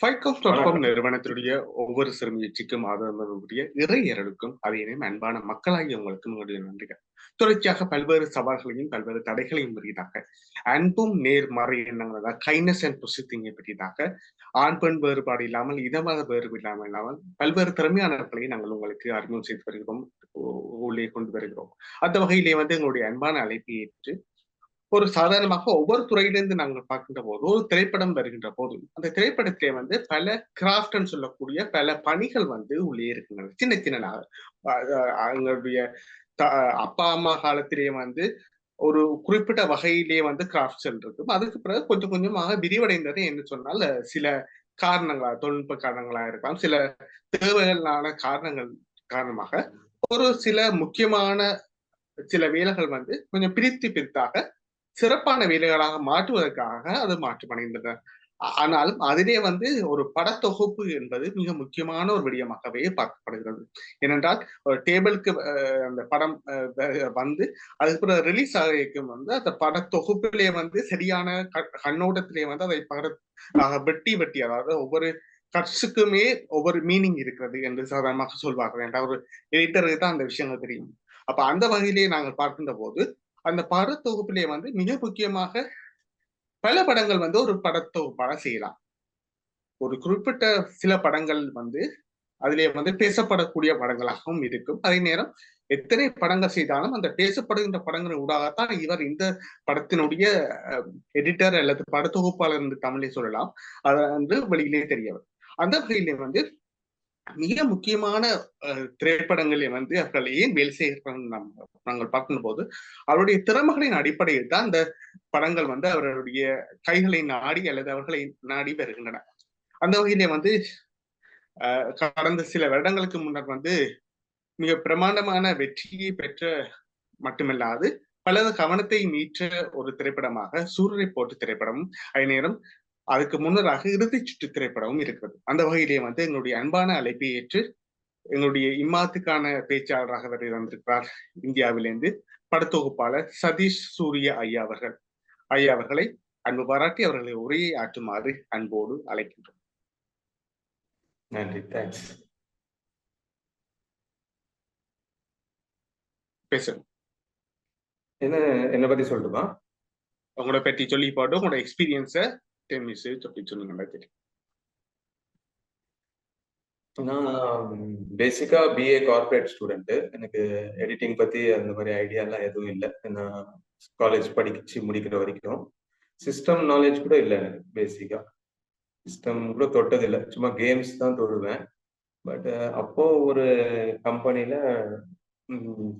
ஃபைகோஸ் dot com நிறுவனத்தினுடைய ஒவ்வொரு சிறு முயற்சிக்கும் ஆதரவுடைய இறையர்களுக்கும் அதையினையும் அன்பான மக்களாகிய உங்களுக்கும் உங்களுடைய நன்றிகள். தொடர்ச்சியாக பல்வேறு சவால்களையும் பல்வேறு தடைகளையும் பெரியதாக அன்பும் நேர்மறை எண்ணங்கள் கைனஸ் அண்ட் பொசித்திங்கை பெரியதாக ஆண் பெண் வேறுபாடு இல்லாமல் இதமத வேறுபாடு இல்லாமல் இல்லாமல் பல்வேறு திறமையானவர்களை நாங்கள் உங்களுக்கு அறிமுகம் செய்து வருகிறோம் உள்ளே கொண்டு வருகிறோம். அந்த வகையிலே வந்து எங்களுடைய அன்பான அழைப்பை ஏற்று ஒரு சாதாரணமாக ஒவ்வொரு துறையிலிருந்து நாங்கள் பார்க்கின்ற போது ஒரு திரைப்படம் வருகின்ற போது அந்த திரைப்படத்திலே வந்து பல கிராஃப்ட்னு சொல்லக்கூடிய பல பணிகள் வந்து உள்ளே இருக்கின்றன. சின்ன சின்னதாக எங்களுடைய அப்பா அம்மா காலத்திலேயே வந்து ஒரு குறிப்பிட்ட வகையிலேயே வந்து கிராஃப்ட்ஸ் இருக்கும். அதுக்கு பிறகு கொஞ்சம் கொஞ்சமாக விரிவடைந்தது என்று சொன்னால் சில காரணங்களா தொழில்நுட்ப காரணங்களா இருக்கலாம் சில தேவைகளான காரணங்கள் காரணமாக ஒரு சில முக்கியமான சில வேலைகள் வந்து கொஞ்சம் பிரித்து பிரித்தாக சிறப்பான வேலைகளாக மாற்றுவதற்காக அது மாற்றமடைந்தது. ஆனாலும் அதிலே வந்து ஒரு படத்தொகுப்பு என்பது மிக முக்கியமான ஒரு விடயமாகவே பார்க்கப்படுகிறது. ஏனென்றால் ஒரு டேபிளுக்கு அந்த படம் வந்து அதுக்கு பிறகு ரிலீஸ் ஆகிருக்கும் வந்து அந்த படத்தொகுப்பிலே வந்து சரியான கண்ணோட்டத்திலே வந்து அதை பட வெட்டி வெட்டி அதாவது ஒவ்வொரு கட்ஸுக்குமே ஒவ்வொரு மீனிங் இருக்கிறது என்று சாதாரணமாக சொல்வார்கள். என்ற ஒரு எடிட்டருக்கு தான் அந்த விஷயங்கள் தெரியும். அப்ப அந்த வகையிலேயே நாங்கள் பார்க்கின்ற போது அந்த படத்தொகுப்பிலே வந்து மிக முக்கியமாக பல படங்கள் வந்து ஒரு படத்தொகுப்பாக செய்யலாம். ஒரு குறிப்பிட்ட சில படங்கள் வந்து அதிலே வந்து பேசப்படக்கூடிய படங்களாகவும் இருக்கும். அதே நேரம் எத்தனை படங்கள் செய்தாலும் அந்த பேசப்படுகின்ற படங்களின் ஊடாகத்தான் இவர் இந்த படத்தினுடைய எடிட்டர் அல்லது படத்தொகுப்பாளர் என்று தமிழை சொல்லலாம். அது வந்து வெளியிலே தெரியவர் அந்த வகையிலே வந்து மிக முக்கியமான திரைப்படங்களை வந்து அவர்கள் ஏன் வேலை செய்கிறாங்க நாங்கள் பார்க்கும் போது அவருடைய திறமைகளின் அடிப்படையில் தான் அந்த படங்கள் வந்து அவருடைய கைகளை நாடி அல்லது அவர்களை நாடி வருகின்றன. அந்த வகையிலே வந்து கடந்த சில வருடங்களுக்கு முன்னர் வந்து மிக பிரமாண்டமான வெற்றியை பெற்ற மட்டுமல்லாது பலது கவனத்தை மீற்ற ஒரு திரைப்படமாக சூரரை போட்டு திரைப்படம் அதே நேரம் அதுக்கு முன்னராக இறுதி சுற்று திரைப்படமும் இருக்கிறது. அந்த வகையிலே வந்து எங்களுடைய அன்பான அழைப்பை ஏற்று எங்களுடைய இம்மாத்துக்கான பேச்சாளராக வரை வந்திருக்கிறார் இந்தியாவிலிருந்து படத்தொகுப்பாளர் சதீஷ் சூரிய ஐயா அவர்கள். ஐயா அவர்களை அன்பு பாராட்டி அவர்களை உரையை ஆற்றுமாறு அன்போடு அழைக்கின்றோம். நன்றி. தேங்க்ஸ் பேசுங்க. என்ன என்ன பத்தி சொல்லட்டுமா? உங்களோட பற்றி சொல்லி போட்டு உங்களோட எக்ஸ்பீரியன்ஸை டென் மினிட்ஸ் அப்படி சொன்னீங்கன்னா தெரியும் நான் பேசிக்கா பிஏ கார்பரேட் ஸ்டூடெண்ட் எனக்கு எடிட்டிங் பத்தி அந்த மாதிரி ஐடியாலாம் எதுவும் இல்லை நான் காலேஜ் படிச்சு முடிக்கிற வரைக்கும் சிஸ்டம் நாலேஜ் கூட இல்லை எனக்கு பேசிக்கா சிஸ்டம் கூட தொட்டது இல்லை சும்மா கேம்ஸ் தான் தொடுவேன் பட் அப்போ ஒரு கம்பெனில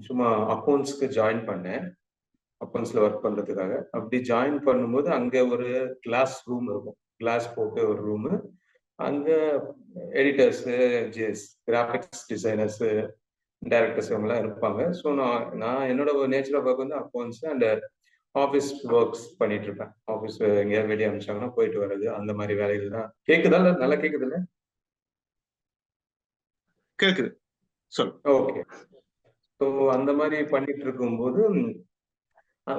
சும்மா அக்கௌண்ட்ஸ்க்கு ஜாயின் பண்ணேன் அக்கௌண்ட்ஸ்ல ஒர்க் பண்றதுக்காக. அப்படி ஜாயின் பண்ணும்போது அங்க ஒரு கிளாஸ் ரூம் இருக்கும். கிளாஸ் போட்டு ஒரு ரூமு அங்க editors GS graphics designers directors இவங்கெல்லாம் இருப்பாங்க. ஸோ நான் நான் என்னோட நேச்சர் ஒர்க் வந்து அக்கௌண்ட்ஸ் அண்ட் ஆஃபீஸ் ஒர்க்ஸ் பண்ணிட்டு இருப்பேன் ஆஃபீஸ் எங்கேயாவது வெளியே அனுப்பிச்சாங்கன்னா போயிட்டு வர்றது அந்த மாதிரி வேலைகள் தான். கேக்குதா இல்லை? நல்லா கேக்குது இல்லை? கேக்குது. சொல் ஓகே ஸோ அந்த மாதிரி பண்ணிட்டு இருக்கும்போது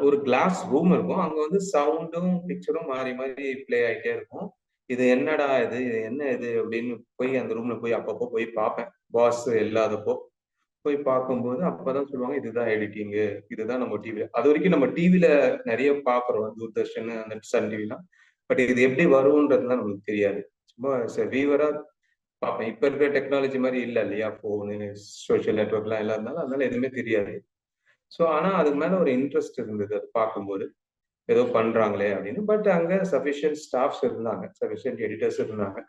ஒரு கிளாஸ் ரூம் இருக்கும். அங்க வந்து சவுண்டும் பிக்சரும் மாறி மாறி பிளே ஆகிட்டே இருக்கும். இது என்னடா இது? இது என்ன இது? அப்படின்னு போய் அந்த ரூம்ல போய் அப்பப்போ போய் பார்ப்பேன். பாஸ் இல்லாதப்போ போய் பார்க்கும்போது அப்பதான் சொல்லுவாங்க இதுதான் எடிட்டிங்கு இதுதான் நம்ம டிவி அது வரைக்கும் நம்ம டிவில நிறைய பாக்குறோம் தூர்தர்ஷன் அந்த சன் டிவிலாம் பட் இது எப்படி வரும்ன்றதுலாம் நமக்கு தெரியாது. சும்மா வீவரா பார்ப்பேன். இப்ப இருக்கிற டெக்னாலஜி மாதிரி இல்லை இல்லையா? போனு சோசியல் நெட்ஒர்க்லாம் எல்லாம் இருந்தாலும் அதனால எதுவுமே தெரியாது. ஸோ ஆனால் அதுக்கு மேலே ஒரு இன்ட்ரெஸ்ட் இருந்தது அது பார்க்கும்போது. ஏதோ பண்ணுறாங்களே அப்படின்னு. பட் அங்கே சஃபிஷியன்ட் ஸ்டாஃப்ஸ் இருந்தாங்க. சஃபிஷியன்ட் எடிட்டர்ஸ் இருந்தாங்க.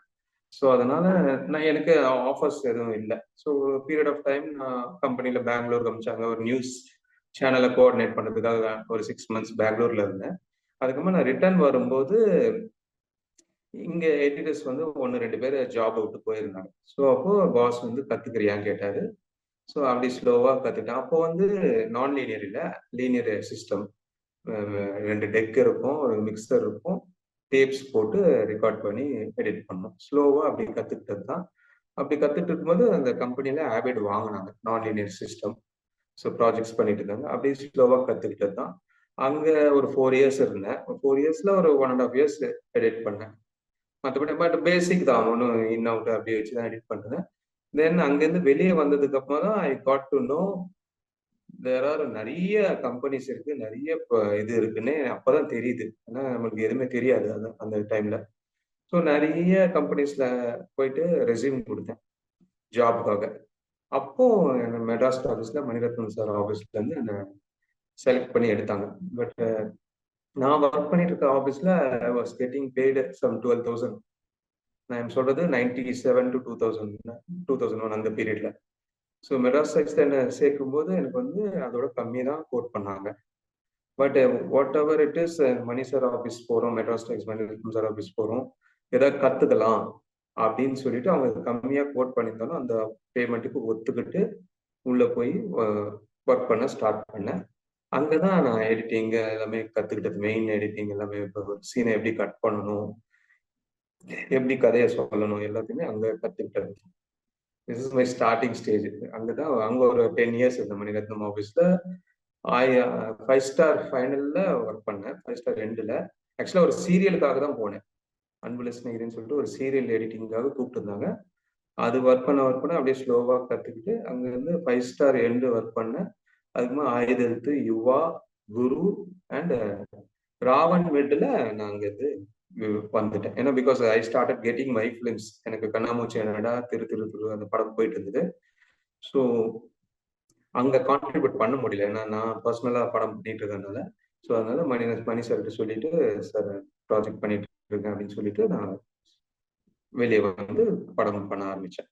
ஸோ அதனால நான் எனக்கு ஆஃபர்ஸ் எதுவும் இல்லை. ஸோ பீரியட் ஆஃப் டைம் நான் கம்பெனியில் பெங்களூர் காமிச்சாங்க. ஒரு நியூஸ் சேனலை கோஆர்டினேட் பண்ணுறதுக்காக ஒரு சிக்ஸ் மந்த்ஸ் பெங்களூர்ல இருந்தேன். அதுக்கப்புறம் நான் ரிட்டர்ன் வரும்போது இங்கே எடிட்டர்ஸ் வந்து ஒன்று ரெண்டு பேர் ஜாப் விட்டு போயிருந்தாங்க. ஸோ அப்போ பாஸ் வந்து கத்துக்கிறியான்னு கேட்டார். ஸோ அப்படி ஸ்லோவாக கற்றுட்டேன் அப்போ வந்து நான் லீனியர் இல்லை லீனியர் சிஸ்டம் ரெண்டு டெக் இருக்கும் ஒரு மிக்சர் இருக்கும். டேப்ஸ் போட்டு ரெக்கார்ட் பண்ணி எடிட் பண்ணோம். ஸ்லோவாக அப்படி கற்றுக்கிட்டது தான். அப்படி கற்றுட்டு இருக்கும்போது அந்த கம்பெனியில் ஆபிட் வாங்கினாங்க நான் லீனியர் சிஸ்டம் ஸோ ப்ராஜெக்ட்ஸ் பண்ணிட்டு இருந்தாங்க. அப்படியே ஸ்லோவாக கற்றுக்கிட்டது தான். அங்கே ஒரு ஃபோர் இயர்ஸ் இருந்தேன். ஃபோர் இயர்ஸில் ஒரு one and half years edit பண்ணேன். மற்றபடி பட் பேசிக் தான். ஒன்றும் இன் அவுட் அப்படியே வச்சு தான் எடிட் பண்ணுறேன் தென் அங்கேருந்து வெளியே வந்ததுக்கு அப்புறம் தான் I got to know there are நிறைய கம்பெனிஸ் இருக்கு நிறைய இது இருக்குன்னு அப்பதான் தெரியுது. ஏன்னா நம்மளுக்கு எதுவுமே தெரியாது அந்த அந்த டைம்ல ஸோ நிறைய கம்பெனிஸ்ல போயிட்டு ரெசியூம் கொடுத்தேன் ஜாப்காக அப்போ மெட்ராஸ் ஆஃபீஸ்ல மணிரத்னம் சார் ஆஃபீஸ்ல இருந்து என்னை செலக்ட் பண்ணி எடுத்தாங்க. பட் நான் ஒர்க் பண்ணிட்டு இருக்க ஆஃபீஸ்ல I was getting paid some twelve thousand நான் சொல்றது ninety seven to two thousand two thousand one அந்த பீரியட்ல ஸோ மெட்ராஸ் என்ன சேர்க்கும் போது எனக்கு வந்து அதோட கம்மி தான் கோட் பண்ணாங்க. But whatever it is Mani sir office போகிறோம் Madras Talkies Mani sir office போகிறோம் ஏதாவது கற்றுக்கலாம் அப்படின்னு சொல்லிட்டு அவங்க கம்மியாக கோட் பண்ணியிருந்தாலும் அந்த பேமெண்ட்டுக்கு ஒத்துக்கிட்டு உள்ளே போய் ஒர்க் பண்ண ஸ்டார்ட் பண்ணேன் அங்கே தான் நான் எடிட்டிங் எல்லாமே கற்றுக்கிட்டது மெயின் எடிட்டிங் எல்லாமே இப்போ சீனை எப்படி கட் பண்ணணும் எப்படி கதையை சொல்லணும் எல்லாத்தையுமே அங்கே கற்றுக்கிட்டது this is my starting stage அங்கதான் அங்க ஒரு டென் இயர்ஸ் இருந்த மணிரத்னம் ஆஃபீஸ்ல ஆய் ஃபைவ் ஸ்டார் ஃபைனல்ல ஒர்க் பண்ணேன். ஃபைவ் ஸ்டார் ரெண்டுல ஆக்சுவலா ஒரு சீரியலுக்காக தான் போனேன். அன்புல ஸ்நேகிதன் சொல்லிட்டு ஒரு சீரியல் எடிட்டிங்காக கூப்பிட்டு இருந்தாங்க அது ஒர்க் பண்ண ஒர்க் பண்ண அப்படியே ஸ்லோவா கத்துக்கிட்டு அங்க இருந்து ஃபைவ் ஸ்டார் எண்டு ஒர்க் பண்ணேன் அதுக்குமா ஆயுதத்து யுவா குரு அண்ட் ராவன் வெட்டில் நான் அங்க இருந்து வந்துட்டேன். ஏன்னா because I started getting my films எனக்கு கண்ணாமூச்சி என்னடா திரு திரு திரு அந்த படம் போயிட்டு இருந்தது. ஸோ அங்கே கான்ட்ரிபியூட் பண்ண முடியல. ஏன்னா நான் பர்சனலாக படம் பண்ணிட்டு இருக்கனால ஸோ அதனால மணி மணி சார்கிட்ட சொல்லிட்டு சார் ப்ராஜெக்ட் பண்ணிட்டு இருக்கேன் அப்படின்னு சொல்லிட்டு நான் வெளியே வந்து படம் பண்ண ஆரம்பித்தேன்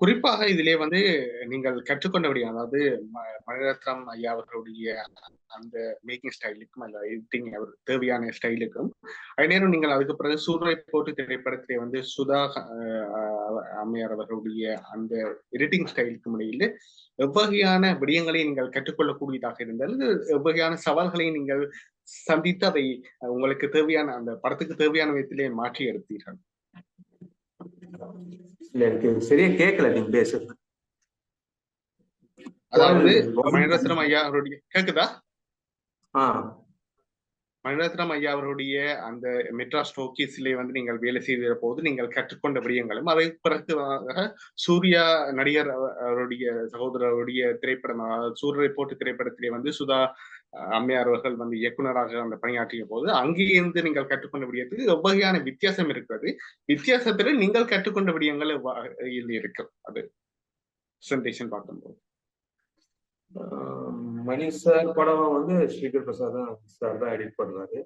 குறிப்பாக இதிலே வந்து நீங்கள் கற்றுக்கொண்டபடி அதாவது மணிரத்னம் ஐயா அவர்களுடைய அந்த மேக்கிங் ஸ்டைலுக்கும் அந்த எடிட்டிங் அவர் தேவையான ஸ்டைலுக்கும் அதே நேரம் நீங்கள் அதுக்கு பிறகு சூரிய போட்டு திரைப்படத்திலே வந்து சுதா அம்மையார் அவர்களுடைய அந்த எடிட்டிங் ஸ்டைலுக்கும் இடையில எவ்வகையான விடயங்களை நீங்கள் கற்றுக்கொள்ளக்கூடியதாக இருந்தால் எவ்வகையான சவால்களை நீங்கள் சந்தித்து அதை உங்களுக்கு தேவையான அந்த படத்துக்கு தேவையான விதத்திலே மாற்றி எடுத்தீர்கள் இல்ல எனக்கு சரியா கேட்கல நீங்க பேசுறது. அதாவது மணிரத்னம் ஐயா அவருடைய கேக்குதா? மணிரத்னம் ஐயா அவருடைய அந்த மெட்ராஸ் டோக்கிஸ்ல வந்து நீங்கள் வேலை செய்த போது நீங்கள் கற்றுக்கொண்ட விடயங்களும் அதை பிறகு சூர்யா நடிகர் அவருடைய சகோதரருடைய திரைப்படம் சூரிய போட்டு திரைப்படத்திலே வந்து சுதா அம்மையார் அவர்கள் வந்து இயக்குநராக அந்த பணியாற்றிய போது அங்கிருந்து நீங்கள் கற்றுக்கொண்ட விடயத்துக்கு எவ்வகையான வித்தியாசம் இருக்கிறது. வித்தியாசத்துல நீங்கள் கற்றுக்கொண்ட விடயங்கள் இருக்கு. அது பிரசன்டேஷன் பார்க்கும்போது. மணி சார் படம் வந்து ஸ்ரீகர் பிரசாத் தான் சார் தான் எடிட் பண்ணுவாரு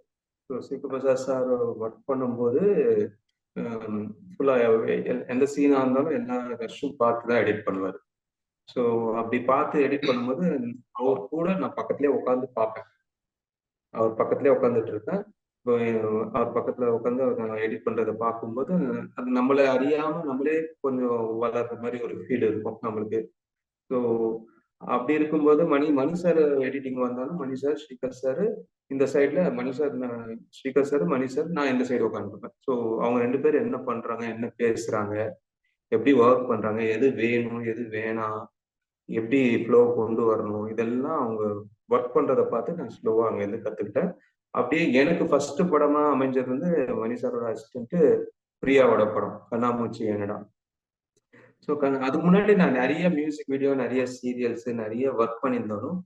so Sreekar Prasad sir work பண்ணும்போது ஃபுல்லா எந்த சீனா இருந்தாலும் எல்லா ரஷ்ஷும் பார்த்து தான் எடிட் பண்ணுவார். ஸோ அப்படி பார்த்து எடிட் பண்ணும்போது அவர் கூட நான் பக்கத்துலேயே உட்காந்து பார்ப்பேன். அவர் பக்கத்துலேயே உட்காந்துட்டு இருக்கேன் இப்போ அவர் பக்கத்துல உட்காந்து நான் எடிட் பண்றதை பார்க்கும்போது அது நம்மளை அறியாம நம்மளே கொஞ்சம் வளர்ற மாதிரி ஒரு ஃபீல் இருக்கும் நம்மளுக்கு. ஸோ அப்படி இருக்கும்போது மணி மணி சார் எடிட்டிங் வந்தாலும் மணி சார் ஸ்ரீகர் சார் இந்த சைட்ல Mani sir Sreekar sir Mani sir நான் இந்த சைடு உட்காந்துருப்பேன் ஸோ அவங்க ரெண்டு பேரும் என்ன பண்றாங்க என்ன பேசுறாங்க எப்படி ஒர்க் பண்றாங்க எது வேணும் எது வேணாம் எப்படி ஃப்ளோ கொண்டு வரணும்? இதெல்லாம் அவங்க ஒர்க் பண்றதை பார்த்து நான் ஸ்லோவா அங்கேருந்து கத்துக்கிட்டேன். அப்படியே எனக்கு ஃபர்ஸ்ட் படமா அமைஞ்சது வந்து மணி சாரோட அசிஸ்டன்ட் பிரியாவோட படம் கண்ணாமூச்சி என்னடா. ஸோ அதுக்கு முன்னாடி நான் நிறைய மியூசிக் வீடியோ நிறைய சீரியல்ஸ் நிறைய ஒர்க் பண்ணியிருந்தாலும்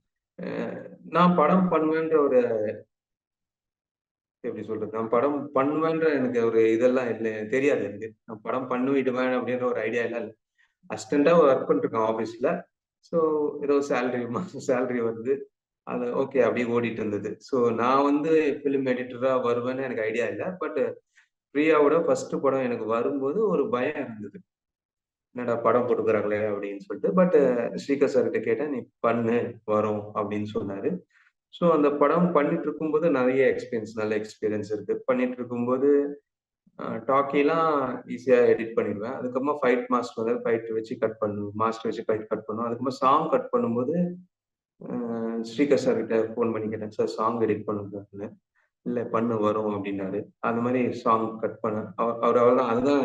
நான் படம் பண்ணுவேன்ற ஒரு எப்படி சொல்றது? நான் படம் பண்ணுவேன்ற எனக்கு ஒரு இதெல்லாம் இல்லை. தெரியாது எனக்கு. நான் படம் பண்ணிவிடுவேன் அப்படின்ற ஒரு ஐடியா எல்லாம் இல்லை. அசிஸ்டண்டா ஒர்க் பண்ணிருக்கேன் ஆஃபீஸ்ல ஸோ ஏதோ சேலரி மாதம் சேலரி வருது அது ஓகே அப்படியே ஓடிட்டு இருந்தது. ஸோ நான் வந்து ஃபிலிம் எடிட்டராக வருவேன்னு எனக்கு ஐடியா இல்லை. பட் பிரியாவோட ஃபர்ஸ்ட் படம் எனக்கு வரும்போது ஒரு பயம் இருந்தது. என்னடா படம் போட்டுக்கிறாங்களே அப்படின்னு சொல்லிட்டு. பட் ஸ்ரீகர் சார் கிட்ட கேட்டேன் நீ பண்ணு வரும் அப்படின்னு சொன்னாரு. ஸோ அந்த படம் பண்ணிட்டு இருக்கும்போது நிறைய எக்ஸ்பீரியன்ஸ் நல்ல எக்ஸ்பீரியன்ஸ் இருக்கு. பண்ணிட்டு இருக்கும்போது டாக்கிலாம் ஈஸியாக எடிட் பண்ணிடுவேன். அதுக்கப்புறமா ஃபைட் மாஸ்டர் வந்து ஃபைட் வச்சு கட் பண்ணும் மாஸ்டர் வச்சு ஃபைட் கட் பண்ணுவோம் அதுக்கப்புறமா சாங் கட் பண்ணும்போது ஸ்ரீகர் சார் கிட்ட ஃபோன் பண்ணி கேட்டேன். சார் சாங் எடிட் பண்ணுங்க இல்லை பண்ண வரும் அப்படின்னாரு. அந்த மாதிரி சாங் கட் பண்ண அவர் அவர் அவர் தான் அதுதான்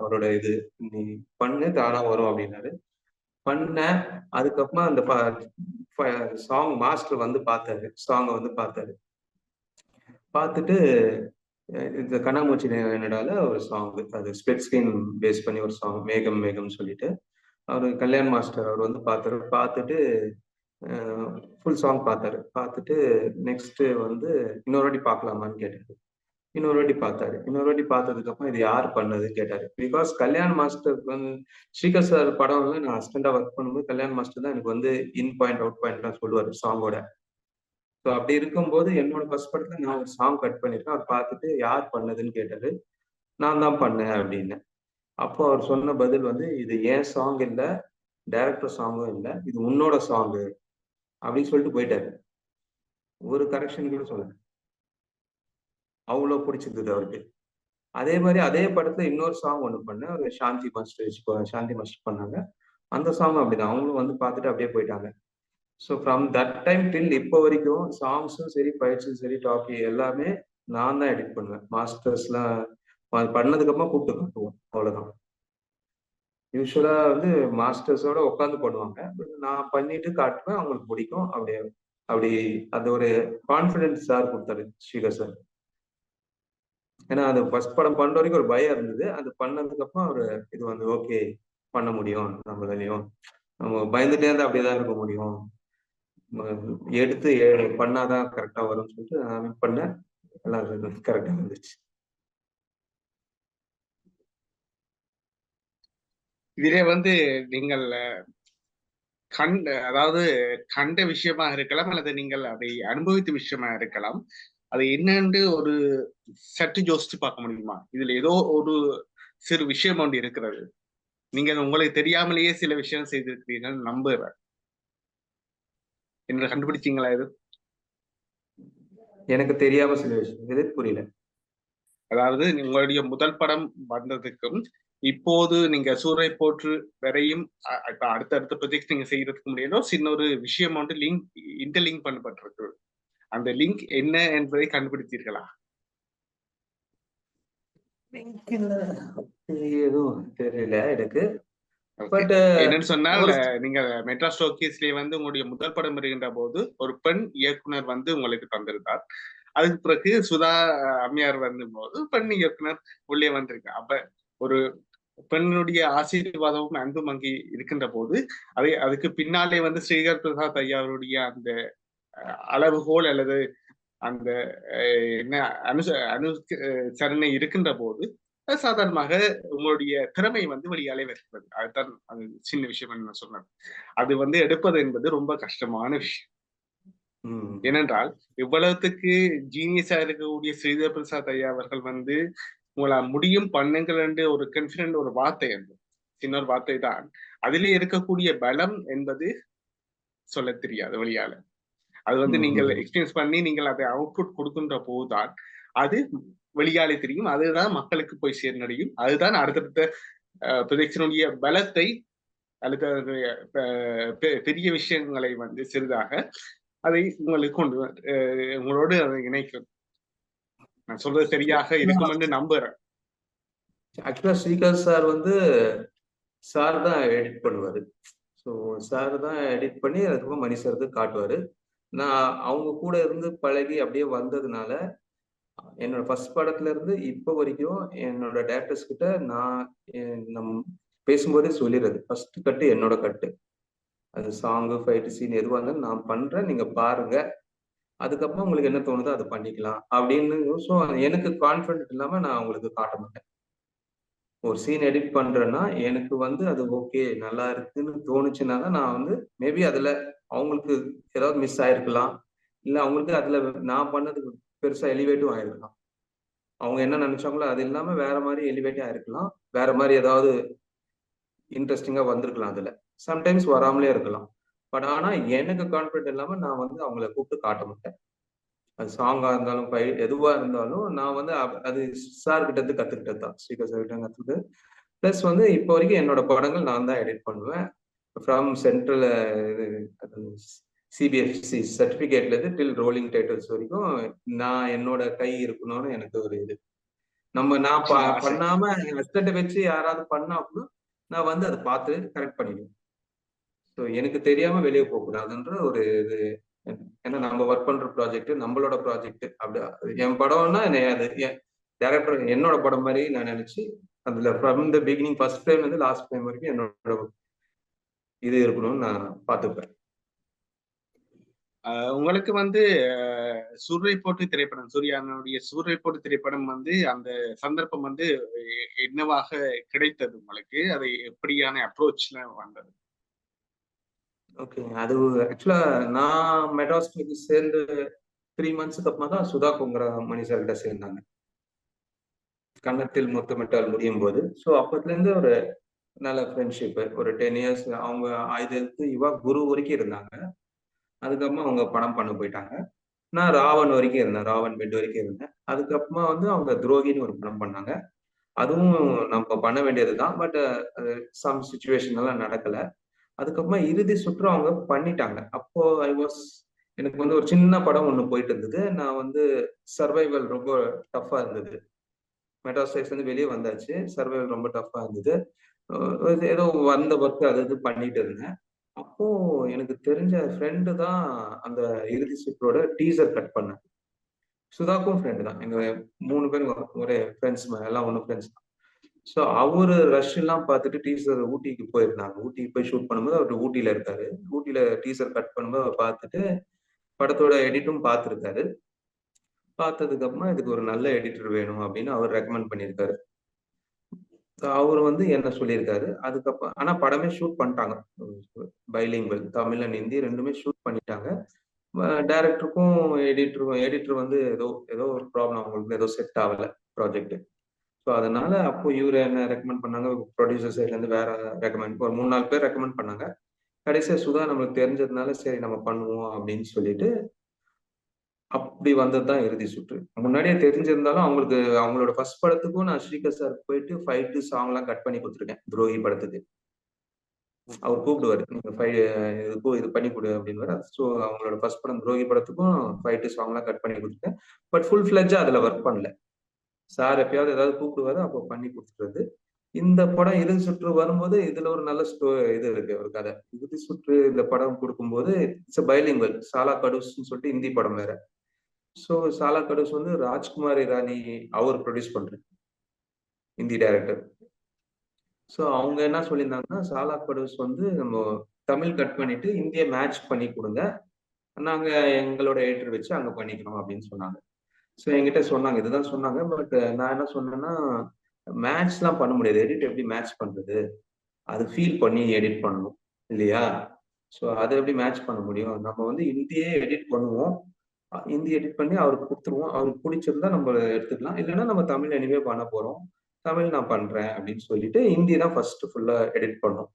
அவரோட இது. நீ பண்ணு தானாக வரும் அப்படின்னாரு. பண்ணேன். அதுக்கப்புறமா அந்த சாங் மாஸ்டர் வந்து பார்த்தாரு. சாங்கை வந்து பார்த்தாரு. பார்த்துட்டு இந்த கண்ணாமூச்சி என்னடால ஒரு சாங் அது ஸ்பெட் ஸ்கிரீன் பேஸ் பண்ணி ஒரு சாங் மேகம் மேகம் சொல்லிட்டு. அவர் கல்யாண் மாஸ்டர் அவர் வந்து பார்த்தாரு பார்த்துட்டு ஃபுல் சாங் பார்த்தாரு பார்த்துட்டு நெக்ஸ்ட் வந்து இன்னொரு வாட்டி பார்க்கலாமான்னு கேட்டாரு. இன்னொரு வாட்டி பார்த்தாரு இன்னொரு வாட்டி பார்த்ததுக்கு அப்புறம் இது யார் பண்ணதுன்னு கேட்டாரு. பிகாஸ் கல்யாண் மாஸ்டர் வந்து ஸ்ரீகர் சார் படம் வந்து நான் அசிஸ்டண்டா ஒர்க் பண்ணும்போது கல்யாண் மாஸ்டர் தான் எனக்கு வந்து இன் பாயிண்ட் அவுட் பாயிண்ட்லாம் சொல்லுவார் சாங்கோட ஸோ அப்படி இருக்கும்போது என்னோட ஃபர்ஸ்ட் படத்துல நான் ஒரு சாங் கட் பண்ணியிருக்கேன் அவர் பார்த்துட்டு யார் பண்ணதுன்னு கேட்டாரு நான் தான் பண்ணேன் அப்படின்னு அப்போ அவர் சொன்ன பதில் வந்து இது ஏன் சாங் இல்லை டைரக்டர் சாங்கும் இல்லை இது உன்னோட சாங்கு அப்படின்னு சொல்லிட்டு போயிட்டாரு. ஒரு கரெக்ஷன் கூட சொல்லல. அவ்வளோ பிடிச்சிருந்தது அவருக்கு. அதே மாதிரி அதே படத்துல இன்னொரு சாங் ஒன்று பண்ணேன். ஒரு சாந்தி மாஸ்டர் வச்சு சாந்தி மாஸ்டர் பண்ணாங்க. அந்த சாங் அப்படிதான். அவங்களும் வந்து பார்த்துட்டு அப்படியே போயிட்டாங்க. So from that time till இப்போ வரைக்கும் சாங்ஸும் சரி ஃபைட்ஸும் சரி டாக்கி எல்லாமே நான் தான் எடிட் பண்ணுவேன். மாஸ்டர்ஸ்லாம் அது அப்புறமா கூப்பிட்டு காட்டுவோம். அவ்வளோதான் யூஸ்வலா வந்து மாஸ்டர்ஸோட உட்காந்து பண்ணுவாங்க. பட் நான் பண்ணிட்டு காட்டுவேன். அவங்களுக்கு பிடிக்கும். அப்படியே அப்படி அது ஒரு கான்ஃபிடென்ஸ் சார் கொடுத்தாரு ஸ்ரீகர் சார் ஏன்னா அது ஃபர்ஸ்ட் படம் பண்ற வரைக்கும் ஒரு பயம் இருந்தது. அது பண்ணதுக்கு அப்புறம் ஒரு இது வந்து ஓகே பண்ண முடியும். நம்மளாலையும் நம்ம பயந்துட்டே இருந்தா அப்படியேதான் இருக்க முடியும். எடுத்து பண்ணாதான் கரெக்டா வரும்னு சொல்லிட்டு நான் பண்ண எல்லாம் கரெக்டா வந்துச்சு இதிலே வந்து நீங்கள் கண்ட அதாவது கண்ட விஷயமா இருக்கலாம் அல்லது நீங்கள் அதை அனுபவித்த விஷயமா இருக்கலாம். அது என்னன்னு ஒரு சற்று யோசிச்சு பார்க்க முடியுமா? இதுல ஏதோ ஒரு சிறு விஷயம் ஒன்று இருக்கிறது. நீங்க உங்களுக்கு தெரியாமலேயே சில விஷயம் செய்திருக்கிறீர்கள் நம்புறேன் என்று கண்டுபிடிச்சீங்களா இது? எனக்கு தெரியாம சில விஷயம். எது? புரியல. அதாவது உங்களுடைய முதல் படம் வந்ததுக்கும் இப்போது நீங்க சூறை போற்று வரையும் இப்ப அடுத்தடுத்த ப்ரொஜெக்ட் நீங்க செய்யறதுக்கு முடியாதோ சின்ன ஒரு விஷயம் வந்து லிங்க் இன்டர்லிங்க் பண்ணப்பட்டிருக்கு. அந்த லிங்க் என்ன என்பதை கண்டுபிடித்தீர்களா? எதுவும் தெரியல எனக்கு. என்னன்னு சொன்னால் நீங்க மெட்ராஸ் டோக்கிஸ்லயே வந்து உங்களுடைய முதல் படம் இருக்கின்ற போது ஒரு பெண் இயக்குனர் வந்து உங்களுக்கு தந்திருந்தார். அதுக்கு பிறகு சுதா அம்மையார் வந்த போது பெண் இயக்குனர் உள்ளே வந்திருக்கு. அப்ப ஒரு பெண்ணுடைய ஆசீர்வாதமும் அன்பும் அங்கே இருக்கின்ற போது அதை அதுக்கு பின்னாலே வந்து ஸ்ரீகர் பிரசாத் ஐயாவுடைய அந்த அளவுகோல் அல்லது அந்த என்ன அனு அனுசரணை இருக்கின்ற போது சாதாரணமாக உங்களுடைய திறமை வந்து வெளியாலே வருகிறது. அதுதான் அது சின்ன விஷயம் நான் சொன்னேன். அது வந்து எடுப்பது என்பது ரொம்ப கஷ்டமான விஷயம். ஏனென்றால் இவ்வளவுக்கு ஜீனியஸா இருக்கக்கூடிய ஸ்ரீதர் பிரசாத் ஐயா அவர்கள் வந்து உங்களை முடியும் பண்ணுங்கள் என்று ஒரு கன்ஃபிடன்ட் ஒரு வார்த்தை என்று சின்ன ஒரு வார்த்தை தான். அதிலே இருக்கக்கூடிய பலம் என்பது சொல்ல தெரியாது வழியால அது வந்து நீங்கள் எக்ஸ்பீரியன்ஸ் பண்ணி நீங்கள் அதை அவுட்புட் கொடுக்கின்ற போதுதான் அது வெளியாலே தெரியும். அதுதான் மக்களுக்கு போய் சேர்ந்தடையும். அதுதான் அடுத்தடுத்த ப்ரொஜெக்ஷனுடைய பலத்தை அல்லது பெரிய விஷயங்களை வந்து சிறிதாக அதை உங்களுக்கு கொண்டு உங்களோடு அதை இணைக்கும் நான் சொல்றது சரியாக இருக்கும் என்று நம்புறேன். ஆக்சுவலா ஸ்ரீகாந்த் சார் வந்து சார் தான் எடிட் பண்ணுவாரு. ஸோ சார் தான் எடிட் பண்ணி அதுக்கப்புறம் மணி சார் காட்டுவாரு. நான் அவங்க கூட இருந்து பழகி அப்படியே வந்ததுனால என்னோட ஃபர்ஸ்ட் படத்துல இருந்து இப்போ வரைக்கும் என்னோட டேரக்டர்ஸ் கிட்ட நான் நம் பேசும்போதே சொல்லிடுறது ஃபர்ஸ்ட் கட்டு என்னோட கட்டு அது சாங்கு ஃபைட்டு சீன் எதுவாக இருந்தாலும் நான் பண்றேன். நீங்க பாருங்க. அதுக்கப்புறம் உங்களுக்கு என்ன தோணுதோ அதை பண்ணிக்கலாம் அப்படின்னு ஸோ எனக்கு கான்ஃபிடென்ட் இல்லாம நான் உங்களுக்கு காட்ட மாட்டேன். ஒரு சீன் எடிட் பண்றேன்னா எனக்கு வந்து அது ஓகே நல்லா இருக்குன்னு தோணுச்சுன்னா தான் நான் வந்து மேபி அதுல அவங்களுக்கு ஏதாவது மிஸ் ஆயிருக்கலாம். இல்ல அவங்களுக்கு அதுல நான் பண்ணது பெருசா எலிவேட்டும் ஆயிருக்கலாம். அவங்க என்ன நினைச்சாங்களோ அது இல்லாம வேற மாதிரி எலிவேட்டும் ஆயிருக்கலாம். வேற மாதிரி ஏதாவது இன்ட்ரெஸ்டிங்கா வந்திருக்கலாம் அதுல. சம்டைம்ஸ் வராமலே இருக்கலாம். பட் ஆனா எனக்கு கான்ஃபிடென்ட் இல்லாம நான் வந்து அவங்கள கூப்பிட்டு காட்ட மாட்டேன். அது சாங்கா இருந்தாலும் பை எதுவா இருந்தாலும் நான் வந்து அது சார் கிட்ட இருந்து கத்துக்கிட்டது தான். ஸ்ரீகர் சார் கிட்ட கத்துக்கிட்டு பிளஸ் வந்து இப்போ வரைக்கும் என்னோட படங்கள் நான் தான் எடிட் பண்ணுவேன். ஃப்ரம் சென்ட்ரல் சிபிஎஃப்சி சர்டிபிகேட்ல இருந்து டில் ரோலிங் டைட்டில்ஸ் வரைக்கும் நான் என்னோட கை இருக்கணும்னு எனக்கு ஒரு இது. நம்ம நான் பண்ணாம அசிஸ்டண்ட்டை வச்சு யாராவது பண்ணா அப்படின்னா நான் வந்து அதை பார்த்து கரெக்ட் பண்ணிடுவேன். ஸோ எனக்கு தெரியாம வெளியே போகக்கூடாதுன்ற ஒரு இது. ஏன்னா நம்ம ஒர்க் பண்ற ப்ராஜெக்ட் நம்மளோட ப்ராஜெக்ட் அப்படி என் படம்னா அது டேரக்டர் என்னோட படம் மாதிரி நான் நினைச்சு அதுல from the beginning first frame வந்து லாஸ்ட் ஃப்ரேம் வரைக்கும் என்னோட இது இருக்கணும்னு நான் பார்த்துப்பேன். உங்களுக்கு வந்து சூரிய போட்டு திரைப்படம் சூர்யானுடைய சூரிய போட்டு திரைப்படம் வந்து அந்த சந்தர்ப்பம் வந்து என்னவாக கிடைத்தது உங்களுக்கு? அது எப்படியான அப்ரோச்ல வந்தது? ஓகே அது ஆக்சுவலா நான் மெட்ராஸ்க்கு சேர்ந்து த்ரீ மந்த்ஸ்க்கு அப்புறமா தான் சுதா குங்குற மணி சேர்ந்தாங்க. கன்னத்தில் முத்தமிட்டால் முடியும் போது. ஸோ அப்பத்துலேருந்து ஒரு நல்ல ஃப்ரெண்ட்ஷிப் ஒரு டென் இயர்ஸ் அவங்க ஆயுதத்து இவா குரு வரைக்கும் இருந்தாங்க. அதுக்கப்புறமா அவங்க படம் பண்ண போயிட்டாங்க. நான் ராவன் வரைக்கும் இருந்தேன். ராவன் பெட் வரைக்கும் இருந்தேன். அதுக்கப்புறமா வந்து அவங்க துரோகின்னு ஒரு படம் பண்ணாங்க. அதுவும் நம்ம பண்ண வேண்டியது தான் பட் சம் சுச்சுவேஷன் எல்லாம் நடக்கல. அதுக்கப்புறமா இறுதி சுற்று அவங்க பண்ணிட்டாங்க. அப்போ ஐ வாஸ் எனக்கு வந்து ஒரு சின்ன படம் ஒன்று போயிட்டு இருந்தது. நான் வந்து சர்வைவல் ரொம்ப டஃப்பாக இருந்தது. மெட்ராஸ் வந்து வெளியே வந்தாச்சு. சர்வைவல் ரொம்ப டஃப்பாக இருந்தது. ஏதோ வந்த ஒர்க் அது இது பண்ணிட்டு இருந்தேன். அப்போ எனக்கு தெரிஞ்ச ஃப்ரெண்டு தான் அந்த இறுதி சுற்றோட டீசர் கட் பண்ணேன் சுதாக்கும் ஃப்ரெண்டு தான். எங்க மூணு பேரும் ஒரே ஃப்ரெண்ட்ஸ் எல்லாம் ஒன்றும் ஃப்ரெண்ட்ஸ் தான். ஸோ அவரு ரஷ் எல்லாம் பார்த்துட்டு டீசர் ஊட்டிக்கு போயிருந்தாங்க ஊட்டிக்கு போய் ஷூட் பண்ணும்போது அவர் ஊட்டியில இருக்காரு. ஊட்டியில டீசர் கட் பண்ணும்போது அவர் பார்த்துட்டு படத்தோட எடிட்டும் பார்த்துருக்காரு. பார்த்ததுக்கு அப்புறமா இதுக்கு ஒரு நல்ல எடிட்டர் வேணும் அப்படின்னு அவர் ரெக்கமெண்ட் பண்ணியிருக்காரு. அவர் வந்து என்ன சொல்லியிருக்காரு? அதுக்கப்புறம் ஆனா படமே ஷூட் பண்ணிட்டாங்க. பைலிங்குவல் தமிழ் அண்ட் ஹிந்தி ரெண்டுமே ஷூட் பண்ணிட்டாங்க. டைரக்டருக்கும் எடிட்டருக்கும் எடிட்டர் வந்து ஏதோ ஏதோ ஒரு ப்ராப்ளம் அவங்களுக்கு ஏதோ செட் ஆகல ப்ராஜெக்ட் ஸோ அதனால அப்போ இவர் என்ன ரெக்கமெண்ட் பண்ணாங்க? ப்ரொடியூசர் சைட்லேருந்து வேற ரெக்கமெண்ட் ஒரு மூணு நாலு பேர் ரெக்கமெண்ட் பண்ணாங்க. கடைசியா சுதா நம்மளுக்கு தெரிஞ்சதுனால சரி நம்ம பண்ணுவோம் அப்படின்னு சொல்லிட்டு அப்படி வந்தது தான் இறுதி சுற்று. முன்னாடியே தெரிஞ்சிருந்தாலும் அவங்களுக்கு அவங்களோட ஃபர்ஸ்ட் படத்துக்கும் நான் ஸ்ரீகர் சார் போயிட்டு ஃபைட்டு சாங் எல்லாம் கட் பண்ணி கொடுத்துருக்கேன். துரோகி படத்துக்கு. அவர் கூப்பிடுவார் நீங்க ஃபை இதுக்கும் இது பண்ணி கொடு அப்படின்னு ஸோ அவங்களோட ஃபர்ஸ்ட் படம் துரோகி படத்துக்கும் ஃபைட்டு சாங் எல்லாம் கட் பண்ணி கொடுத்துருக்கேன். பட் ஃபுல் ஃபிளட்ஜா அதுல ஒர்க் பண்ணல. சார் எப்பயாவது ஏதாவது கூப்பிடுவாரு அப்போ பண்ணி கொடுத்துருது இந்த படம் இறுதி சுற்று வரும்போது இதுல ஒரு நல்ல ஸ்டோ இது இருக்கு ஒரு கதை. இறுதி சுற்று இந்த படம் கொடுக்கும்போது இட்ஸ் பைலிங்கல் சாலா கடுஸ்ன்னு சொல்லிட்டு இந்தி படம் வேற. ஸோ சாலா கடூஸ் வந்து ராஜ்குமார் இரானி அவர் ப்ரொடியூஸ் பண்றாரு ஹிந்தி டைரக்டர் ஸோ அவங்க என்ன சொல்லியிருந்தாங்கன்னா சாலா கடூஸ் வந்து நம்ம தமிழ் கட் பண்ணிட்டு இந்திய மேட்ச் பண்ணி கொடுங்க. நாங்க எங்களோட ஏற்றர் வச்சு அங்க பண்ணிக்கிறோம் அப்படின்னு சொன்னாங்க. ஸோ எங்கிட்ட சொன்னாங்க இதுதான் சொன்னாங்க. பட் நான் என்ன சொன்னேன்னா மேட்ச்லாம் பண்ண முடியாது. எடிட் எப்படி மேட்ச் பண்றது? அது ஃபீல் பண்ணி எடிட் பண்ணணும் இல்லையா? ஸோ அதை எப்படி மேட்ச் பண்ண முடியும்? நம்ம வந்து இந்தியே எடிட் பண்ணுவோம். ஹிந்தி எடிட் பண்ணி அவருக்கு கொடுத்துருவோம். அவருக்கு பிடிச்சிருந்தா நம்ம எடுத்துக்கலாம். இல்லைன்னா நம்ம தமிழ் எனிவே பண்ண போறோம். தமிழ் நான் பண்றேன் அப்படின்னு சொல்லிட்டு ஹிந்தி தான் ஃபர்ஸ்ட் ஃபுல்லா எடிட் பண்ணோம்.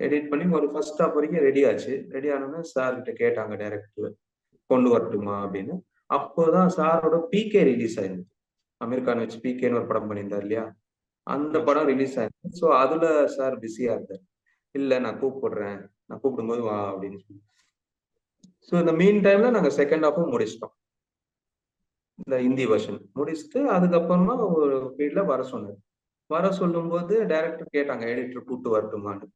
எடிட் பண்ணி ஒரு ஃபர்ஸ்ட் ஹாஃப் வரைக்கும் ரெடி ஆச்சு. ரெடி ஆனோடனே சார் கிட்ட கேட்டாங்க டைரக்டர் கொண்டு வரட்டுமா அப்படின்னு. அப்போதான் சாரோட பிகே ரிலீஸ் ஆயிருந்தது. அமீர் கான் வச்சு பிகேன்னு ஒரு படம் பண்ணியிருந்தார் இல்லையா? அந்த படம் ரிலீஸ் ஆயிருந்தது. ஸோ அதுல சார் பிஸியா இருந்தார். இல்ல நான் கூப்பிடுறேன். நான் கூப்பிடும்போது வா அப்படின்னு சொல்லி. ஸோ இந்த மீன் டைம்ல நாங்கள் செகண்ட் ஹாஃபும் முடிச்சிட்டோம். இந்த ஹிந்தி வெர்ஷன் முடிச்சுட்டு அதுக்கப்புறமா ஒரு வீட்டில் வர சொன்னார். வர சொல்லும்போது டைரக்டர் கேட்டாங்க எடிட்டர் கூப்பிட்டு வரட்டுமான்னு.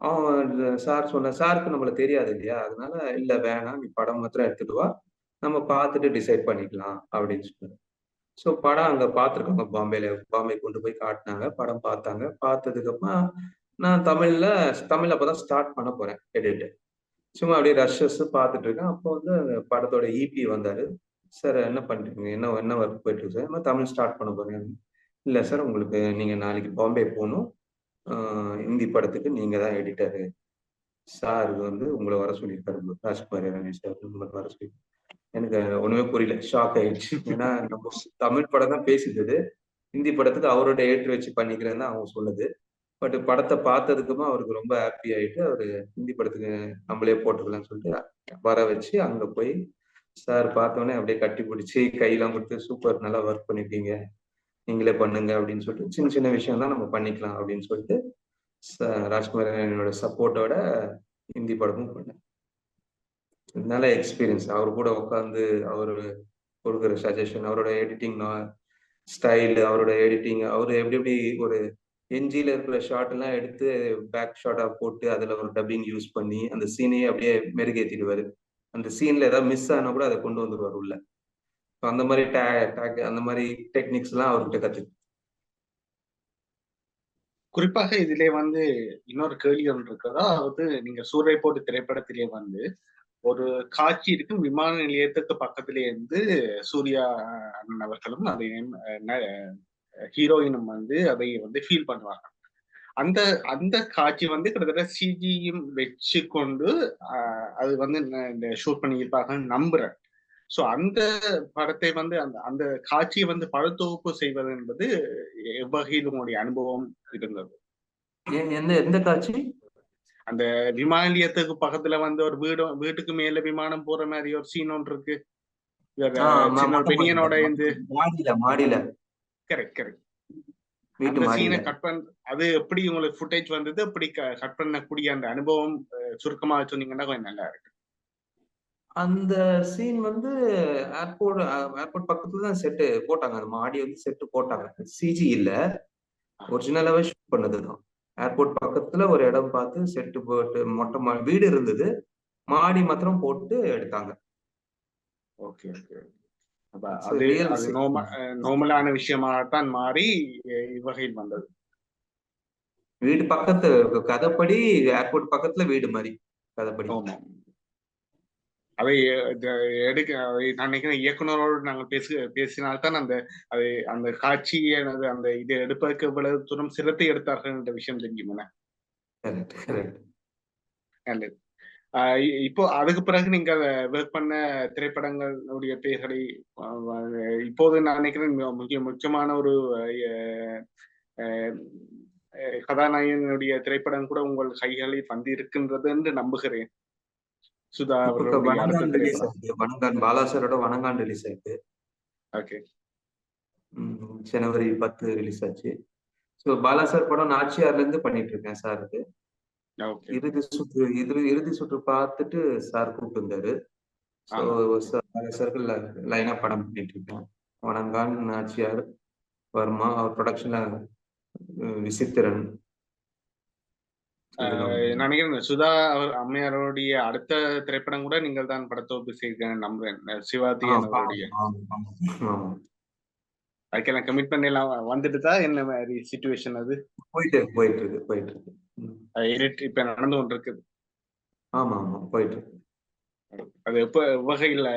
அவன் சார் சொன்ன சாருக்கு நம்மள தெரியாது இல்லையா? அதனால இல்ல வேணாம் நீ படம் மாத்திரம் எடுத்துட்டு வா. நம்ம பார்த்துட்டு டிசைட் பண்ணிக்கலாம் அப்படின்னு சொன்னாரு. ஸோ படம் அங்க பார்த்துருக்காங்க. பாம்பேல பாம்பே கொண்டு போய் காட்டினாங்க. படம் பார்த்தாங்க. பார்த்ததுக்கு அப்புறமா நான் தமிழ்ல தமிழ் அப்பதான் ஸ்டார்ட் பண்ண போறேன் எடிட் சும்மா அப்படியே ரஷ்ஷஸ் பார்த்துட்டு இருக்கேன். அப்போ வந்து படத்தோட இபி வந்தாரு. சார் என்ன பண்றீங்க? என்ன என்ன ஒர்க் போயிட்டு இருக்கு சார் நான் தமிழ் ஸ்டார்ட் பண்ண போறேன். இல்லை சார் உங்களுக்கு நீங்க நாளைக்கு பாம்பே போகணும். ஹிந்தி படத்துக்கு நீங்க தான் எடிட்டரு சார் வந்து உங்களை வர சொல்லியிருக்காரு ராஜ்குமார் ரமேஷ் சார். உங்களை வர சொல்லி எனக்கு ஒண்ணுமே புரியல. ஷாக் ஆயிடுச்சு. ஏன்னா நம்ம தமிழ் படம் தான் பேசிட்டது ஹிந்தி படத்துக்கு அவரோட ஏற்று வச்சு பண்ணிக்கிறேன்னு அவங்க சொன்னது பட் படத்தை பார்த்ததுக்குமா அவருக்கு ரொம்ப ஹாப்பி ஆயிட்டு அவரு ஹிந்தி படத்துக்கு நம்மளே போட்டுக்கலாம்னு சொல்லிட்டு வர வச்சு அங்க போய் சார் பார்த்தோன்னே அப்படியே கட்டி பிடிச்சி கையெல்லாம் கொடுத்து சூப்பர் நல்லா ஒர்க் பண்ணிருக்கீங்க. நீங்களே பண்ணுங்க அப்படின்னு சொல்லிட்டு சின்ன சின்ன விஷயம் தான் நம்ம பண்ணிக்கலாம் அப்படின்னு சொல்லிட்டு ராஜ்குமார் என்னோட சப்போர்ட்டோட ஹிந்தி படமும் பண்ணேன். நல்ல எக்ஸ்பீரியன்ஸ் அவர் கூட உட்காந்து அவர் கொடுக்குற சஜஷன் அவரோட எடிட்டிங் ஸ்டைல் அவரோட எடிட்டிங் அவர் எப்படி எப்படி ஒரு என்ஜில இருக்கிற ஷாட் எல்லாம் எடுத்து பேக் ஷாட்டா போட்டு அதுல ஒரு டப்பிங் யூஸ் பண்ணி அந்த சீனையே அப்படியே மெருகேத்திடுவாரு. அந்த சீன்ல ஏதாவது மிஸ் ஆனா கூட அதை கொண்டு வந்துருவாரு உள்ள. அந்த மாதிரி டேக் அந்த மாதிரி டெக்னிக்ஸ் எல்லாம் அவர்கிட்ட கத்து குறிப்பாக இதுல வந்து இன்னொரு கேள்வி ஒன்று இருக்கிறதா? அதாவது நீங்க சூரை போட்டு திரைப்படத்திலே வந்து ஒரு காட்சி இருக்கும் விமான நிலையத்துக்கு பக்கத்திலே இருந்து சூர்யா அண்ணன் அவர்களும் அதை ஹீரோயினும் வந்து அதை வந்து ஃபீல் பண்ணுவாங்க. அந்த அந்த காட்சி வந்து கிட்டத்தட்ட சிஜியும் வச்சு கொண்டு அது வந்து இந்த ஷூட் பண்ணியிருப்பாங்க நம்புறேன். சோ அந்த படத்தை வந்து அந்த அந்த காட்சியை வந்து படத்தொகுப்பு செய்வது என்பது எவ்வகையில் உங்களுடைய அனுபவம் இருந்தது. எந்த எந்த காட்சி? அந்த விமான நிலையத்துக்கு பக்கத்துல வந்து ஒரு வீடு வீட்டுக்கு மேல விமானம் போற மாதிரி ஒரு சீன் ஒன்று இருக்கு. மாடியில மாடியில. கரெக்ட் கரெக்ட் அந்த சீனை கட் பண் அது எப்படி உங்களுக்கு ஃபுட்டேஜ் வந்தது? அப்படி கட் பண்ணக்கூடிய அந்த அனுபவம் சுருக்கமா சொன்னீங்கன்னா கொஞ்சம் நல்லா இருக்கு அந்த சீன் வந்து ஏர்போர்ட் ஏர்போர்ட் பக்கத்துல தான் செட்டு போட்டாங்க. அந்த மாடி வந்து செட்டு போட்டாங்க. சிஜி இல்ல. ஒரிஜினலாவே ஷூட் பண்ணதுதான். ஏர்போர்ட் பக்கத்துல ஒரு இடம் பார்த்து செட்டு போட்டு மொட்டை மா வீடு இருந்தது. மாடி மாத்திரம் போட்டு எடுத்தாங்க. ஓகே ஓகே அப்ப அது அது விஷயமாகத்தான் மாறி இவ்வகையில் வந்தது. வீடு பக்கத்து கதைப்படி ஏர்போர்ட் பக்கத்துல வீடு மாதிரி கதைப்படி. அதை எடுக்க நான் நினைக்கிறேன் இயக்குனரோடு நாங்கள் பேசு பேசினால்தான் அந்த அது அந்த காட்சியை அந்த- இது எடுப்பதற்கு இவ்வளவு தூரம் சிரத்தை எடுத்தார்கள் என்ற விஷயம் தெரியும் கரெக்ட் கரெக்ட். நல்லது இப்போ அதுக்கு பிறகு நீங்க ஒர்க் பண்ண திரைப்படங்களுடைய பெயர்களை இப்போது நான் நினைக்கிறேன் மிக முக்கிய முக்கியமான ஒரு கதாநாயகனுடைய திரைப்படம் கூட உங்கள் கைகளில் வந்து இருக்கின்றது என்று நம்புகிறேன். சுதா வணங்கான் பாலாசரோட வணங்கான் ரிலீஸ் ஆயிருக்கு ஓகே. ஜனவரி பத்து ரிலீஸ் ஆச்சு. ஸோ பாலா சார் படம் நாச்சியார்ல இருந்து பண்ணிட்டு இருக்கேன் சாருக்கு இறுதி சுற்று இறுதி இறுதி சுற்று பார்த்துட்டு சார் கூப்பிட்டு இருந்தாரு ஸோ சார்கள் லைனா படம் பண்ணிட்டு இருக்கேன் வணங்கான் நாச்சியார் வர்மா அவர் ப்ரொடக்ஷன்ல விசித்திரன். நினைக்கிறேன் சுதா அவர் அம்மையாருடைய அடுத்த திரைப்படம் கூட நீங்கள் தான் படத்தொகுப்பு செய்கிறேன் நம்புறேன். சிவாஜி அவருடைய அதுக்கெல்லாம் கமிட்மெண்ட் எல்லாம் வந்துட்டு தான் என்ன மாதிரி சுச்சுவேஷன் அது? போயிட்டு போயிட்டு இருக்கு போயிட்டு இருக்கு. இப்ப நடந்து கொண்டிருக்குது. ஆமா ஆமா போயிட்டு. அது எப்ப வகையில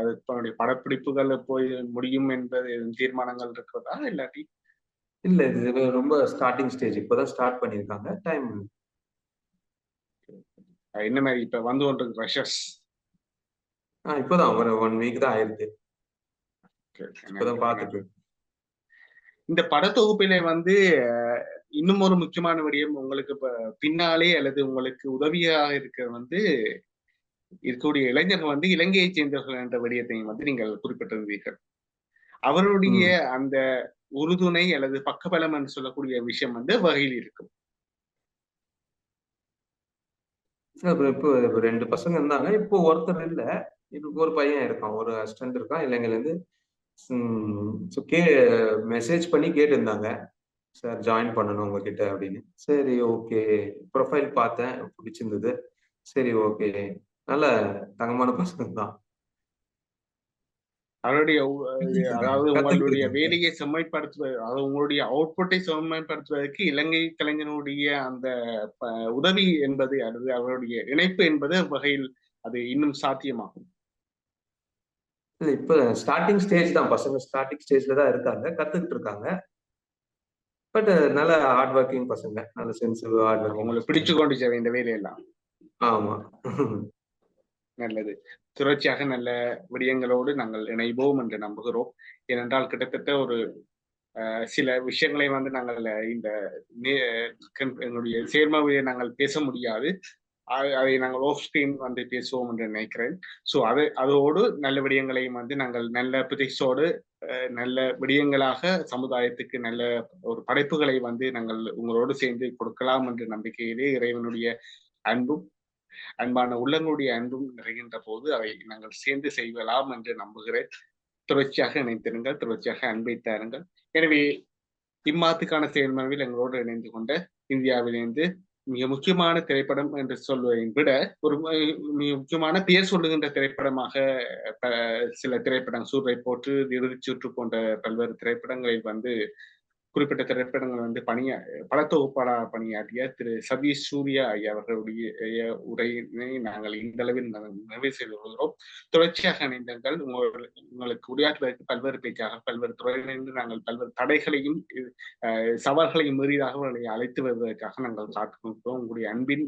அது தன்னுடைய படப்பிடிப்புகள் போய் முடியும் என்பது தீர்மானங்கள் இருக்கிறதா இல்லாட்டி? இல்ல இது ரொம்ப ஸ்டார்டிங் ஸ்டேஜ் இப்பதான் ஸ்டார்ட் பண்ணிருக்காங்க டைம் என்ன மாதிரி இப்ப வந்து கொண்டிருக்கு ரஷஸ் இப்பதான் ஒரு ஒன் வீக் தான் ஆயிருக்கு. இப்பதான் இருக்கேன். இந்த படத்தொகுப்பிலே வந்து இன்னும் ஒரு முக்கியமான விடயம் உங்களுக்கு இப்ப பின்னாலே அல்லது உங்களுக்கு உதவியாக இருக்க வந்து இருக்கக்கூடிய இளைஞர்கள் வந்து இலங்கையைச் சேர்ந்தவர்கள் என்ற விடயத்தையும் வந்து நீங்கள் குறிப்பிட்டிருந்தீர்கள். அவருடைய அந்த உறுதுணை அல்லது பக்கபலம் என்று சொல்லக்கூடிய விஷயம் வந்து வகையில் இருக்கும். இப்போ ரெண்டு பசங்க இருந்தாங்க. இப்போ ஒருத்தர் இல்ல. இப்போ ஒரு பையன் இருக்கான். ஒரு அசிஸ்டன்ட் இருக்கான். இலங்கையில இருந்து மெசேஜ் பண்ணி கேட்டிருந்தாங்க. சார் ஜாயின் பண்ணணும் உங்ககிட்ட அப்படின்னு. சரி ஓகே ப்ரொஃபைல் பார்த்தேன் பிடிச்சிருந்தது. சரி ஓகே நல்ல தங்கமான பசங்க தான். அவருடைய அதாவது உங்களுடைய வேலையை செம்மைப்படுத்துவது அதாவது உங்களுடைய அவுட்புட்டை செம்மைப்படுத்துவதற்கு இலங்கை கலைஞனுடைய அந்த உதவி என்பது அல்லது அவருடைய இணைப்பு என்பது வகையில் அது இன்னும் சாத்தியமாகும். இல்ல இப்போ ஸ்டார்டிங் ஸ்டேஜ் தான். பசங்க ஸ்டார்டிங் ஸ்டேஜ்ல தான் இருக்காங்க. கத்துக்கிட்டு இருக்காங்க. பட் நல்ல ஹார்ட் ஒர்க்கிங் பசங்க. நல்ல சென்சிவ் ஹார்ட் ஒர்க்கிங் உங்களுக்கு பிடிச்சு கொண்டு சேவை இந்த வேலையெல்லாம். ஆமா. நல்லது. தொடர்ச்சியாக நல்ல விடயங்களோடு நாங்கள் இணைவோம் என்று நம்புகிறோம். ஏனென்றால் கிட்டத்தட்ட ஒரு சில விஷயங்களை வந்து நாங்கள் இந்த எங்களுடைய சேர்மாவையை நாங்கள் பேச முடியாது. அதை நாங்கள் ஆஃப் ஸ்கிரீன் வந்து பேசுவோம் என்று நினைக்கிறேன். ஸோ அது அதோடு நல்ல விடயங்களையும் வந்து நாங்கள் நல்ல புதிசோடு அஹ், நல்ல விடயங்களாக சமுதாயத்துக்கு நல்ல ஒரு படைப்புகளை வந்து நாங்கள் உங்களோடு சேர்ந்து கொடுக்கலாம் என்ற நம்பிக்கையிலே இறைவனுடைய அன்பும் அன்பான உள்ளங்களுடைய அன்பும் நிறைகின்ற போது அவை நாங்கள் சேர்ந்து செய்யலாம் என்று நம்புகிறேன். தொடர்ச்சியாக இணைத்திருங்கள் தொடர்ச்சியாக அன்பை தாருங்கள். எனவே இம்மாத்துக்கான செயல்மனவில் எங்களோடு இணைந்து கொண்ட இந்தியாவிலிருந்து மிக முக்கியமான திரைப்படம் என்று சொல்வதை விட ஒரு மிக முக்கியமான பெயர் சொல்லுகின்ற திரைப்படமாக சில திரைப்படம் சூரை போற்று இறுதிச் சுற்று போன்ற பல்வேறு திரைப்படங்களில் வந்து குறிப்பிட்ட திரைப்படங்கள் வந்து பணியா படத்தொகுப்பாளர் பணியாற்றிய திரு சதீஷ் சூர்யா ஐயா அவர்களுடைய உரையினை நாங்கள் இந்த அளவில் நிறைவு செய்து கொள்கிறோம். தொடர்ச்சியாக இணைந்தங்கள் உங்களுக்கு உரையாற்றுவதற்கு பல்வேறு பேச்சாக பல்வேறு துறையிலிருந்து நாங்கள் பல்வேறு தடைகளையும் சவால்களையும் மீறியதாக அவர்களை அழைத்து வருவதற்காக நாங்கள் காத்துக்கொண்டோம் உங்களுடைய அன்பின்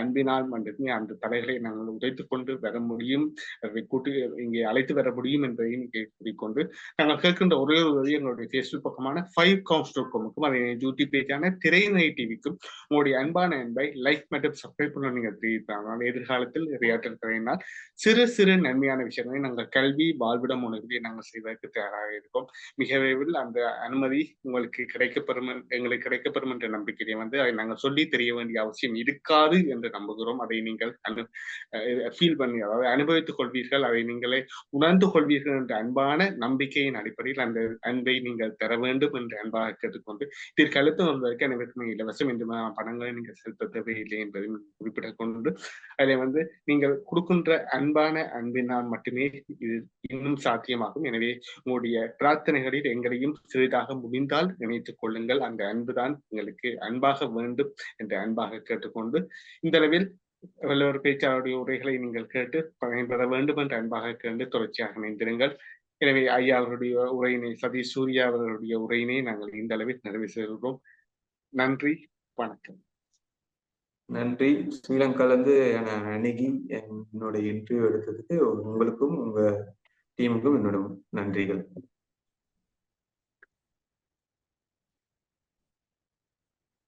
அன்பினால் மட்டுமே அந்த தடைகளை நாங்கள் உடைத்துக் கொண்டு வர முடியும். அதை கூட்டி இங்கே அழைத்து வர முடியும் என்பதையும் கூறிக்கொண்டு நாங்கள் கேட்கின்ற ஒரே ஒரு எங்களுடைய ஃபேஸ்புக் பக்கமான ஃபைவ் காம்ஸ்டோக்கோமுக்கும் அதே யூடியூப் பேஜான திரைநை டிவிக்கும் உங்களுடைய அன்பான அன்பை லைக் மற்றும் சப்ஸ்கிரைப் பண்ண நீங்க தெரிவித்தாங்க எதிர்காலத்தில் ரியாட்டர் திரையினால் சிறு சிறு நன்மையான விஷயங்களை நாங்கள் கல்வி வாழ்விடம் உணர்வை நாங்கள் செய்வதற்கு தயாராக இருக்கோம். மிக விரைவில் அந்த அனுமதி உங்களுக்கு கிடைக்கப்பெறும் எங்களுக்கு கிடைக்கப்பெறும் என்ற நம்பிக்கையை வந்து அதை நாங்கள் சொல்லி தெரிய வேண்டிய அவசியம் இருக்காது என்று நம்புகிறோம். அதை நீங்கள் அனு ஃபீல் பண்ணி அதாவது அனுபவித்துக் கொள்வீர்கள். அதை நீங்களே உணர்ந்து கொள்வீர்கள் என்ற அன்பான நம்பிக்கையின் அடிப்படையில் அந்த அன்பை நீங்கள் தர வேண்டும் என்ற அன்பாக கேட்டுக்கொண்டு இதற்கு அழுத்த வருவதற்கு அனைவருக்கும் இலவசம் என்று பணங்களை நீங்கள் செலுத்த தேவையில்லை என்பதை குறிப்பிட கொண்டு அதில் வந்து நீங்கள் கொடுக்கின்ற அன்பான அன்பினால் மட்டுமே இது இன்னும் சாத்தியமாகும். எனவே உங்களுடைய பிரார்த்தனைகளில் எங்களையும் சிறிதாக முடிந்தால் நினைத்துக் கொள்ளுங்கள். அந்த அன்புதான் எங்களுக்கு அன்பாக வேண்டும் என்று அன்பாக கேட்டுக்கொண்டு இந்த அளவில் வல்லவர் பேச்சாளருடைய உரைகளை நீங்கள் கேட்டு பயன்பெற வேண்டும் என்று அன்பாக கேட்டு தொடர்ச்சியாக இணைந்திருங்கள். எனவே ஐயா அவருடைய உரையினை சதீஷ் சூர்யா அவர்களுடைய உரையினை நாங்கள் இந்த அளவில் நிறைவு செய்கிறோம் நன்றி வணக்கம். நன்றி. ஸ்ரீலங்கால இருந்து அணுகி என்னோட இன்டர்வியூ எடுத்ததுக்கு உங்களுக்கும் உங்க டீமுக்கும் என்னோட நன்றிகள்.